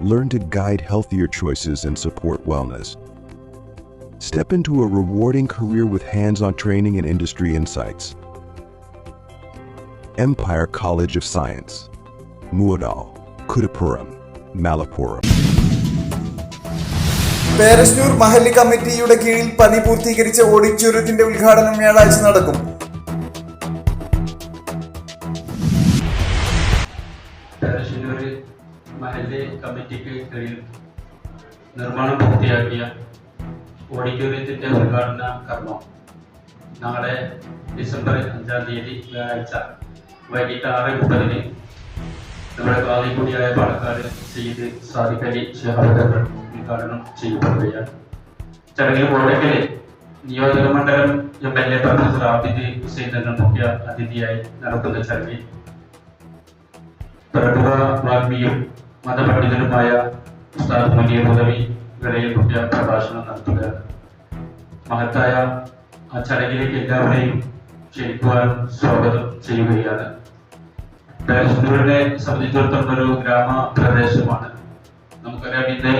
Learn to guide healthier choices and support wellness. Step into a rewarding career with hands on training and industry insights. Empire College of Science. Muadal, Kudapuram, Malappuram. Perassannur മഹല്ല് കമ്മിറ്റിയുടെ കീഴിൽ പണി പൂർത്തീകരിച്ച ഓഡിറ്റോറിയത്തിന്റെ ഉദ്ഘാടനം വ്യാഴാഴ്ച നടക്കും തലശ്ശേരി മഹല്ല് കമ്മിറ്റിക്ക് കീഴിൽ നിർമ്മാണം പൂർത്തിയാക്കിയ ഓഡിറ്റോറിയത്തിന്റെ ഉദ്ഘാടന കർമ്മം. നാളെ ഡിസംബർ അഞ്ചാം തീയതി വ്യാഴാഴ്ച വൈകിട്ട് ആറ് മുപ്പതിന് നമ്മുടെ കാലിക്കുടിയായ പാലക്കാട് സെയ്ത് സാദിഖലി ഷഹാദകൾ ഉദ്ഘാടനം ചെയ്യപ്പെടുകയാണ്. ചടങ്ങിൽ കോട്ടക്കൽ നിയോജക മണ്ഡലം M L A professor Abid Hussain എന്ന മുഖ്യ അതിഥിയായി നടക്കുന്ന ചടങ്ങിൽ പ്രമുഖ വാഗ്മിയും മതപണ്ഡിതനുമായ ഉസ്താദ് മുനിയ ഉദവി വിളയിൽ മുഖ്യ പ്രഭാഷണം നടത്തുക. മഹത്തായ ആ ചടങ്ങിലേക്ക് എല്ലാവരെയും ക്ഷണിക്കുവാൻ സ്വാഗതം ചെയ്യുകയാണ്. ബാരിസ്റ്റൂരിനെ സംബന്ധിച്ചിടത്തോളം ഒരു ഗ്രാമപ്രദേശമാണ്. നമുക്കറിയാം ഇന്ന്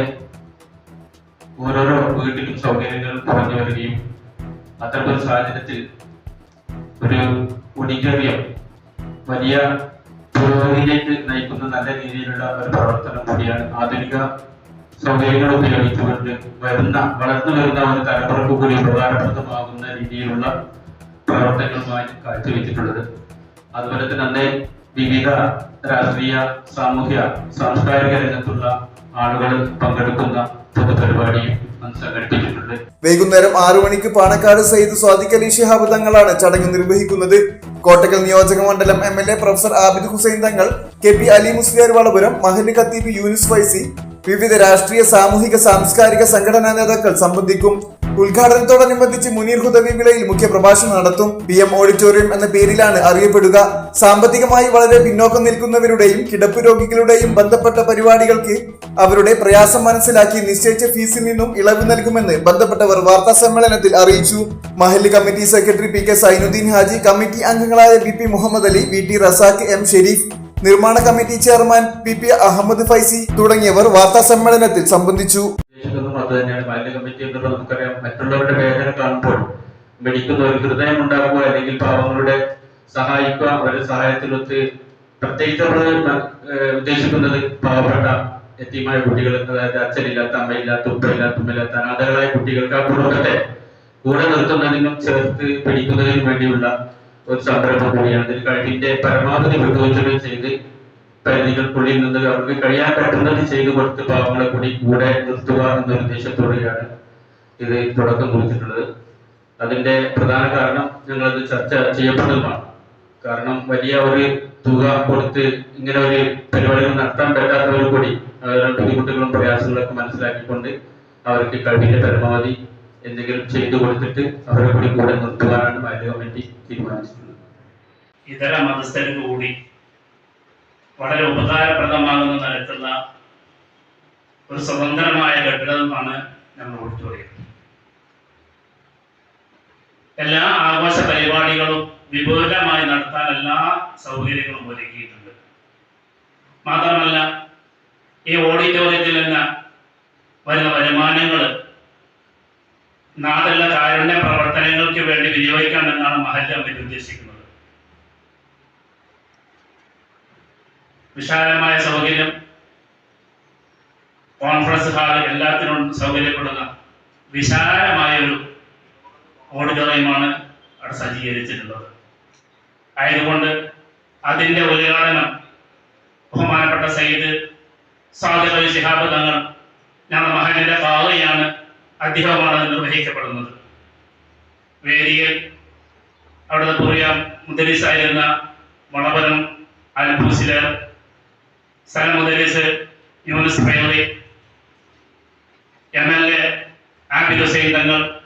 ഓരോരോ വീട്ടിലും സൗകര്യങ്ങൾ കുറഞ്ഞു വരികയും അത്തരമൊരു സാഹചര്യത്തിൽ ഒരു ഓഡിറ്റോറിയം വലിയ പുരോഗതിയിലേക്ക് നയിക്കുന്ന നല്ല രീതിയിലുള്ള ഒരു പ്രവർത്തനം കൂടിയാണ് ആധുനിക സൗകര്യങ്ങൾ ഉപയോഗിച്ചുകൊണ്ട് വരുന്ന വളർന്നു വരുന്ന ഒരു തലമുറയ്ക്ക് കൂടി ഉപകാരപ്രദമാകുന്ന രീതിയിലുള്ള പ്രവർത്തനങ്ങളുമായി കാഴ്ചവെച്ചിട്ടുള്ളത്. അതുപോലെ തന്നെ വിവിധ രാഷ്ട്രീയ സാമൂഹ്യ സാംസ്കാരിക രംഗത്തുള്ള ആളുകൾ പങ്കെടുക്കുന്ന പൊതുപരിപാടിയും സംഘടിപ്പിച്ചിട്ടുണ്ട്. വൈകുന്നേരം ആറു മണിക്ക് പാണക്കാട് സയ്യിദ് സ്വാദിഖലി ശിഹാബ് തങ്ങളാണ് ചടങ്ങ് നിർവഹിക്കുന്നത്. കോട്ടക്കൽ നിയോജക മണ്ഡലം M L A professor Abid Hussain Thangal K P Ali Musliyar Valapuram മഹല്ല് ഖത്തീബ് യൂനിസ് ഫൈസി വിവിധ രാഷ്ട്രീയ സാമൂഹിക സാംസ്കാരിക സംഘടനാ നേതാക്കൾ സംബന്ധിക്കും ഉദ്ഘാടനത്തോടനുബന്ധിച്ച് മുനീർ ഹുദവി വിളയിൽ മുഖ്യപ്രഭാഷണം നടത്തും. പി എം ഓഡിറ്റോറിയം എന്ന പേരിലാണ് അറിയപ്പെടുക. സാമ്പത്തികമായി വളരെ പിന്നോക്കം നിൽക്കുന്നവരുടെയും കിടപ്പ് രോഗികളുടെയും ബന്ധപ്പെട്ട പരിപാടികൾക്ക് അവരുടെ പ്രയാസം മനസ്സിലാക്കി നിശ്ചയിച്ച ഫീസിൽ നിന്നും ഇളവ് നൽകുമെന്ന് ബന്ധപ്പെട്ടവർ വാർത്താ സമ്മേളനത്തിൽ അറിയിച്ചു. മഹല്ല് committee secretary P K Zainuddin Haji committee അംഗങ്ങളായ B P Muhammad Ali V T Razak M Sharif നിർമ്മാണ committee chairman P P Ahmed Faizi തുടങ്ങിയവർ വാർത്താ സമ്മേളനത്തിൽ സംബന്ധിച്ചു. മറ്റുള്ളവരുടെ വേദന കാണുമ്പോൾ ഹൃദയം ഉണ്ടാകുക അല്ലെങ്കിൽ പാവങ്ങളുടെ സഹായിക്കുക അവരുടെ സഹായത്തിലൊത്ത് പ്രത്യേകിച്ച് ഉദ്ദേശിക്കുന്നത് പാവപ്പെട്ട എത്തിയമായ കുട്ടികൾ അതായത് അച്ഛനില്ലാത്ത അമ്മയില്ലാത്ത ഉപ്പയില്ലാത്ത ഉമ്മയില്ലാത്ത അനാഥകളായ കുട്ടികൾക്ക് ആ കുടുംബത്തെ കൂടെ നിർത്തുന്നതിനും ചേർത്ത് പിടിക്കുന്നതിനും വേണ്ടിയുള്ള ഒരു സംരംഭം കൂടിയാണ് പരമാവധി വിട്ടുവീഴ്ചകൾ ചെയ്ത് പരിധികൾക്കുള്ളിൽ നിന്ന് അവർക്ക് കഴിയാൻ പറ്റുന്നത് ചെയ്തു കൊടുത്ത് പാവങ്ങളെ കൂടി കൂടെ നിർത്തുക എന്ന ഉദ്ദേശത്തോടെയാണ് ഇത് തുടക്കം കുറിച്ചിട്ടുള്ളത്. അതിന്റെ പ്രധാന കാരണം ഞങ്ങളത് ചർച്ച ചെയ്യപ്പെടുന്നതാണ് കാരണം വലിയ ഒരു തുക കൊടുത്ത് ഇങ്ങനെ ഒരു പരിപാടികൾ നടത്താൻ പറ്റാത്തവർ കൂടി ബുദ്ധിമുട്ടുകളും പ്രയാസങ്ങളൊക്കെ മനസ്സിലാക്കിക്കൊണ്ട് അവർക്ക് കഴിവിന്റെ പരമാവധി എന്തെങ്കിലും ചെയ്തു കൊടുത്തിട്ട് അവരെ കൂടി കൂടെ നിർത്തുവാനാണ് ബാല്യ കമ്മിറ്റി തീരുമാനിച്ചിട്ടുള്ളത്. ഇതര മതസ്ഥരും കൂടി വളരെ ഉപകാരപ്രദമാകുന്ന തരത്തിലുള്ള ഒരു സ്വതന്ത്രമായ കെട്ടിടമാണ് നമ്മൾ ഓഡിറ്റോറിയം. എല്ലാ ആഘോഷ പരിപാടികളും വിപുലമായി നടത്താൻ എല്ലാ സൗകര്യങ്ങളും ഒരുക്കിയിട്ടുണ്ട്. മാത്രമല്ല ഈ ഓഡിറ്റോറിയത്തിൽ നിന്ന് വരുന്ന വരുമാനങ്ങൾ നാടെല്ല കാരുണ്യ പ്രവർത്തനങ്ങൾക്ക് വേണ്ടി വിനിയോഗിക്കാമെന്നാണ് മഹല്ല കമ്മിറ്റി ഉദ്ദേശിക്കുന്നത്. വിശാലമായ സൗകര്യം കോൺഫറൻസ് ഹാൾ എല്ലാത്തിനും സൗകര്യപ്പെടുന്ന വിശാലമായ ഒരു ഓഡിറ്റോറിയമാണ് അവിടെ സജ്ജീകരിച്ചിട്ടുള്ളത്. ആയതുകൊണ്ട് അതിന്റെ ഉദ്ഘാടനം ബഹുമാനപ്പെട്ട സയ്യിദ് സാദിഖ് അലി ശിഹാബ് തങ്ങൾ ഞങ്ങളുടെ അദ്ദേഹമാണ് നിർവഹിക്കപ്പെടുന്നത്. വേദിയിൽ അവിടുത്തെ പറയാം മുദരിസായിരുന്ന മണപരം അൽബൂസിലർ സ്ഥലം മുദരിസ് Yunus primary M L A Hussain Thangal